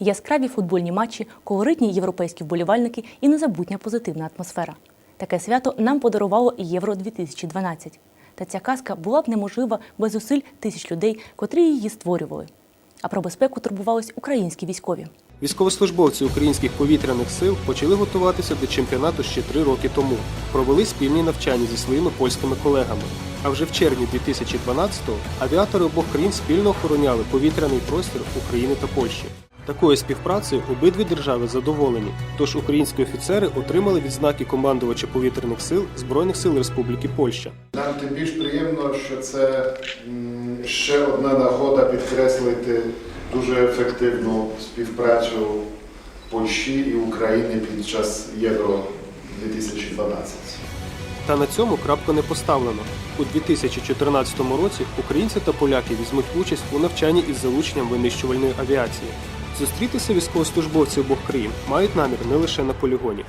Яскраві футбольні матчі, колоритні європейські вболівальники і незабутня позитивна атмосфера. Таке свято нам подарувало Євро 2012. Та ця казка була б неможлива без зусиль тисяч людей, котрі її створювали. А про безпеку турбувались українські військові. Військовослужбовці українських повітряних сил почали готуватися до чемпіонату ще три роки тому. Провели спільні навчання зі своїми польськими колегами. А вже в червні 2012-го авіатори обох країн спільно охороняли повітряний простір України та Польщі. Такою співпрацею обидві держави задоволені. Тож українські офіцери отримали відзнаки командувача повітряних сил Збройних сил Республіки Польща. Нам тим більш приємно, що це ще одна нагода підкреслити дуже ефективну співпрацю Польщі і України під час Євро 2012. Та на цьому крапка не поставлена. У 2014 році українці та поляки візьмуть участь у навчанні із залученням винищувальної авіації. Зустрітися військовослужбовці обох країн мають намір не лише на полігоні.